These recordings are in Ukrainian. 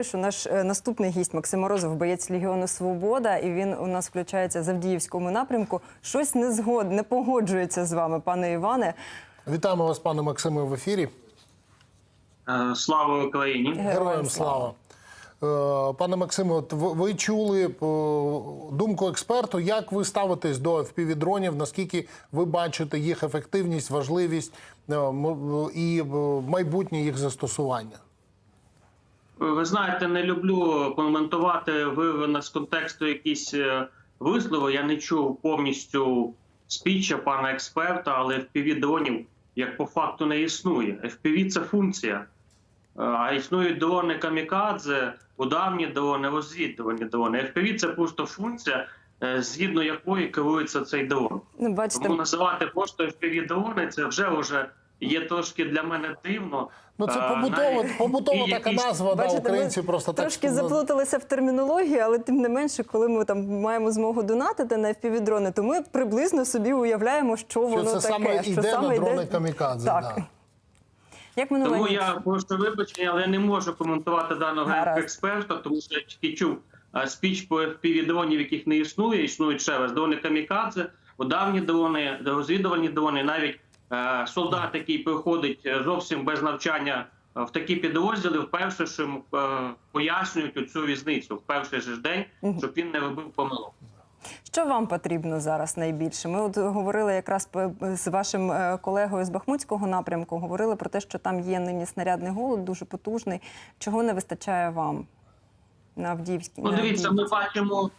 Що наш е, наступний гість Максим Морозов, боєць Легіону Свобода, і він у нас включається з Авдіївському напрямку. Щось не згод, не погоджується з вами, пане Іване. Вітаємо вас, пане Максиме, в ефірі. Е, Слава Україні! Героям слава. Е, Пане Максиме, от ви чули думку експерту. Як ви ставитесь до FPV-дронів? Наскільки ви бачите їх ефективність, важливість і майбутнє їх застосування? Ви знаєте, не люблю коментувати вирване з контексту якісь е, вислови. Я не чув повністю спіча пана експерта, але FPV дронів як по факту не існує. FPV – це функція. Е, А існують дрони камікадзе, ударні дрони, розвідувальні дрони. FPV – це просто функція, е, згідно якої керується цей дрон. Ну, бачите, Тому називати просто FPV дрони це вже вже є трошки для мене дивно. Ну це Е, побутова, така якісь- назва. Да, бачите, українці ми просто трошки наз- заплуталися в термінології, але тим не менше, коли ми там маємо змогу донатити на FPV-дрони, то ми приблизно собі уявляємо, що, Що воно це таке. саме що йде саме на йде- дрони камікадзе. Так. Да. Як минулого Тому я просто вибачення, але не можу коментувати даного експерта, тому що я тільки чув а, спіч по FPV дронів, яких не існує. Існують ще раз дрони камікадзе, ударні дрони, розвідувальні дрони, навіть солдат, який приходить е, зовсім без навчання е, в такі підрозділи, вперше що йому е, пояснюють цю різницю в перший же день, щоб він не робив помилок. Що вам потрібно зараз найбільше? Ми от говорили якраз з вашим е, колегою з Бахмутського напрямку, говорили про те, що там є нині снарядний голод, дуже потужний. Чого не вистачає вам на Авдіївській? Ну, дивіться, ми бачимо.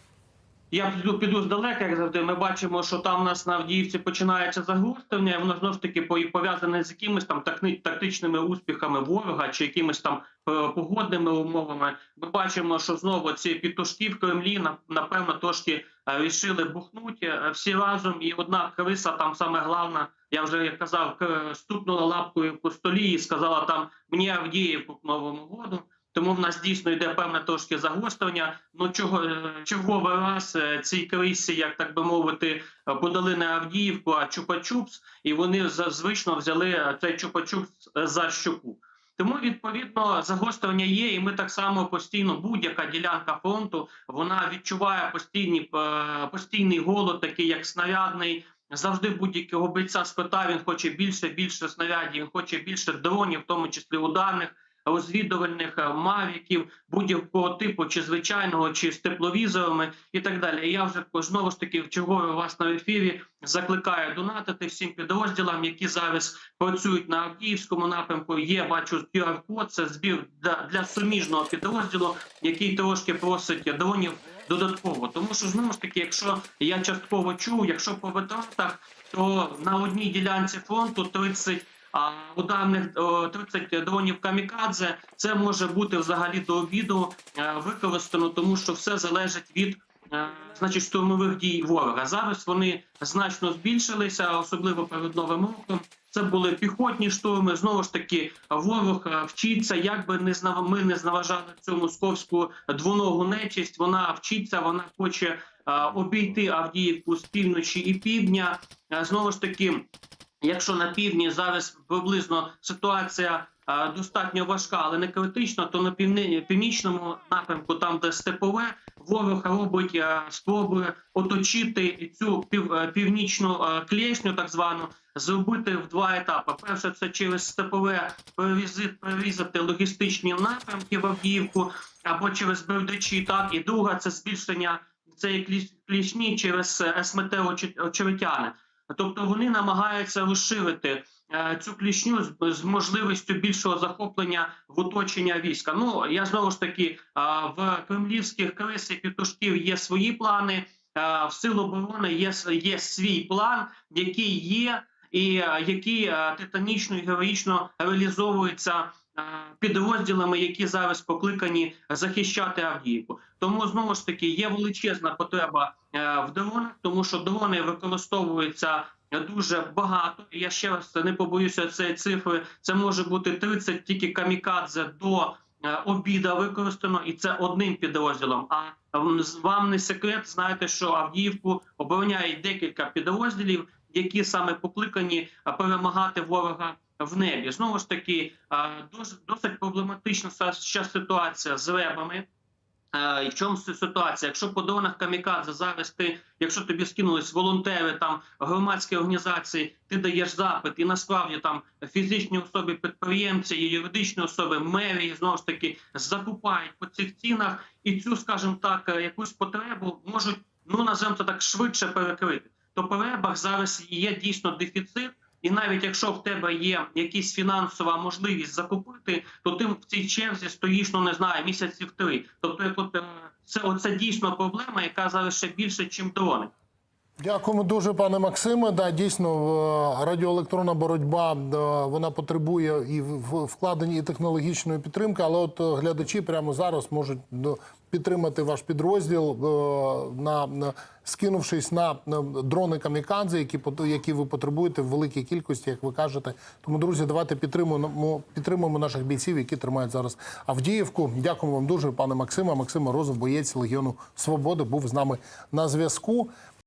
Я піду, піду здалека, як завжди. Ми бачимо, що там у нас на Авдіївці починається загострення, воно знову ж таки по- пов'язане з якимись там тактичними успіхами ворога чи якимись там е, погодними умовами. Ми бачимо, що знову ці пітушки в Кремлі напевно трошки е, рішили бухнути е, всі разом. І одна криса, там саме головна, я вже як казав, стукнула лапкою по столі і сказала там мені Авдіївку к Новому году. Тому в нас дійсно йде певне трошки загострення. Ну чого е, черговий раз е, цій крисі, як так би мовити, е, подали не Авдіївку, а Чупа-Чупс, і вони звично взяли цей Чупа-Чупс за щоку. Тому відповідно загострення є, і ми так само постійно будь-яка ділянка фронту вона відчуває постійні постійний голод, такий як снарядний. Завжди будь-якого бійця спитав, він хоче більше, більше снарядів, він хоче більше дронів, в тому числі ударних розвідувальних е, мавіків будь-якого типу, чи звичайного, чи з тепловізорами, і так далі. Я вже знову ж таки в чергове вас на ефірі закликаю донатити всім підрозділам, які зараз працюють на Авдіївському напрямку. Є бачу QR-код, це збір для, суміжного підрозділу, який трошки просить дронів додатково. Тому що знову ж таки, якщо я частково чув, якщо по витратах, то на одній ділянці фронту 30 а ударних о, 30 дронів камікадзе це може бути взагалі до обіду е, використано, тому що все залежить від е, значить штурмових дій ворога. Зараз вони значно збільшилися, особливо перед новим роком. Це були піхотні штурми. Знову ж таки, ворог е, вчиться, як би не знав, ми не зневажали цю московську двоногу нечисть. Вона вчиться, вона хоче обійти Авдіївку з півночі і півдня. Знову ж таки. Якщо на півдні зараз приблизно ситуація е, достатньо важка, але не критична, то на півні, північному напрямку, там де степове, ворог робить е, спроби оточити цю е, північну клєшню, так звану, зробити в два етапи. Перше, це через степове перерізати логістичні напрямки в Авдіївку або через Бердичі. Так і друга це збільшення цієї кліш- клішні через СМТ очеретяни. Тобто вони намагаються розширити е, цю клішню з, можливістю більшого захоплення в оточення війська. Ну я знову ж таки е, в кремлівських крисів петушків є свої плани. е, в сил оборони є, є свій план, який є, і який титанічно і героїчно реалізовується підрозділами, які зараз покликані захищати Авдіївку. Тому знову ж таки є величезна потреба е, в дронах, тому що дрони використовуються дуже багато. Я ще раз не побоюся цієї цифри. Це може бути 30 тільки камікадзе до е, обіда використано, і це одним підрозділом. А вам не секрет, знаєте, що Авдіївку обороняє декілька підрозділів, які саме покликані е, перемагати ворога в небі. Знову ж таки, досить, проблематична ситуація з ребами. Е, І в чому ситуація? Якщо по дронах камікадзе зараз ти, якщо тобі скинулись волонтери, там громадські організації, ти даєш запит, і насправді там фізичні особи, підприємці, і юридичні особи, мерії знову ж таки закупають по цих цінах, і цю, скажімо так, е, якусь потребу можуть ну називаємо це так швидше перекрити. То по ребах зараз є дійсно дефіцит. І навіть якщо в тебе є якісь фінансова можливість закупити, то ти в цій черзі стоїш, ну не знаю, місяців три. Тобто, е, це оце дійсно проблема, яка зараз ще більше, ніж дрони. Дякуємо дуже, пане Максиме. Да, дійсно, радіоелектронна боротьба вона потребує і вкладень і технологічної підтримки. Але от е, глядачі прямо зараз можуть ну, підтримати ваш підрозділ, е, на, скинувшись на, дрони камікадзе, які які ви потребуєте в великій кількості, як ви кажете. Тому, друзі, давайте підтримуємо підтримуємо наших бійців, які тримають зараз Авдіївку. Дякуємо вам дуже, пане Максиме. Максим Морозов, боєць Легіону Свободи, був з нами на зв'язку.